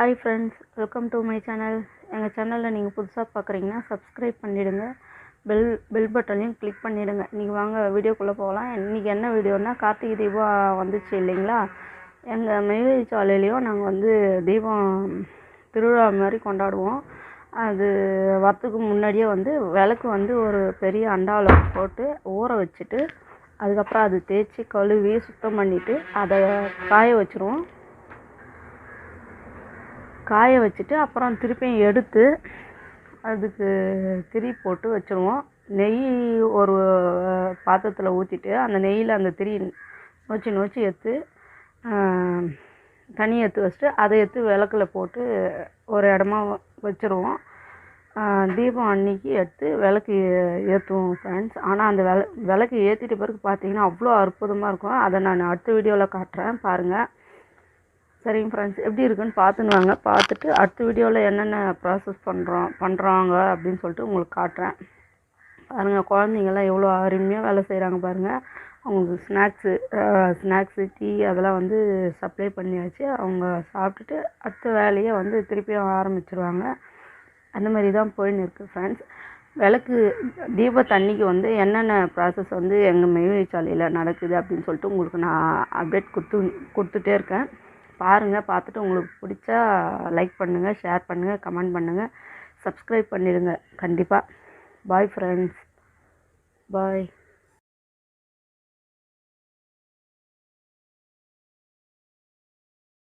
Hi friends welcome to my channel எங்கள் சேனலில் நீங்கள் புதுசாக பார்க்குறீங்கன்னா சப்ஸ்கிரைப் பண்ணிவிடுங்க பெல் பெல் பட்டனையும் கிளிக் பண்ணிவிடுங்க இன்றைக்கி வாங்க வீடியோக்குள்ளே போகலாம். இன்றைக்கி என்ன வீடியோனா கார்த்திகை தீபம் வந்துச்சு இல்லைங்களா? எங்கள் மெய்வேலி சாலையிலையும் நாங்கள் வந்து தீபம் திருவிழா மாதிரி கொண்டாடுவோம். அது வரத்துக்கு முன்னாடியே வந்து விளக்கு வந்து ஒரு பெரிய அண்டாவில் போட்டு ஊற வச்சுட்டு அதுக்கப்புறம் அது தேய்ச்சி கழுவி சுத்தம் பண்ணிவிட்டு அதை காய வச்சுருவோம். காய வச்சுட்டு அப்புறம் திருப்பியும் எடுத்து அதுக்கு திரி போட்டு வச்சுருவோம். நெய் ஒரு பாத்திரத்தில் ஊற்றிட்டு அந்த நெய்யில் அந்த திரி நோச்சி நோச்சி எடுத்து தண்ணி எடுத்து வச்சுட்டு அதை எடுத்து விளக்கில் போட்டு ஒரு இடமா வச்சுருவோம். தீபம் அன்னைக்கு எடுத்து விளக்கு ஏற்றுவோம் ஃப்ரெண்ட்ஸ் ஆனால் அந்த விள விளக்கு ஏற்றிட்ட பிறகு பார்த்தீங்கன்னா அவ்வளோ அற்புதமாக இருக்கும். அதை நான் அடுத்த வீடியோவில் காட்டுறேன். பாருங்கள் சரிங்க ஃப்ரெண்ட்ஸ் எப்படி இருக்குன்னு பார்த்துன்னு வாங்க. பார்த்துட்டு அடுத்த வீடியோவில் என்னென்ன ப்ராசஸ் பண்ணுறோம் பண்ணுறாங்க அப்படின்னு சொல்லிட்டு உங்களுக்கு காட்டுறேன். பாருங்கள் குழந்தைங்கள்லாம் எவ்வளோ அருமையாக வேலை செய்கிறாங்க பாருங்கள் அவங்களுக்கு ஸ்நாக்ஸு ஸ்நாக்ஸு டீ அதெல்லாம் வந்து சப்ளை பண்ணியாச்சு. அவங்க சாப்பிட்டுட்டு அடுத்த வேலையை வந்து திருப்பியும் ஆரம்பிச்சிருவாங்க. அந்த மாதிரி தான் போயின்னு இருக்குது ஃப்ரெண்ட்ஸ் விளக்கு தீபத்தன்னைக்கு வந்து என்னென்ன ப்ராசஸ் வந்து எங்கள் மெய்வழி நடக்குது அப்படின்னு சொல்லிட்டு உங்களுக்கு நான் அப்டேட் கொடுத்து கொடுத்துட்டே இருக்கேன். பாருங்கள் பார்த்துட்டு உங்களுக்கு பிடிச்சா லைக் பண்ணுங்கள் ஷேர் பண்ணுங்கள் கமெண்ட் பண்ணுங்கள் சப்ஸ்கிரைப் பண்ணிடுங்க. கண்டிப்பாக பாய் ஃப்ரெண்ட்ஸ் பாய்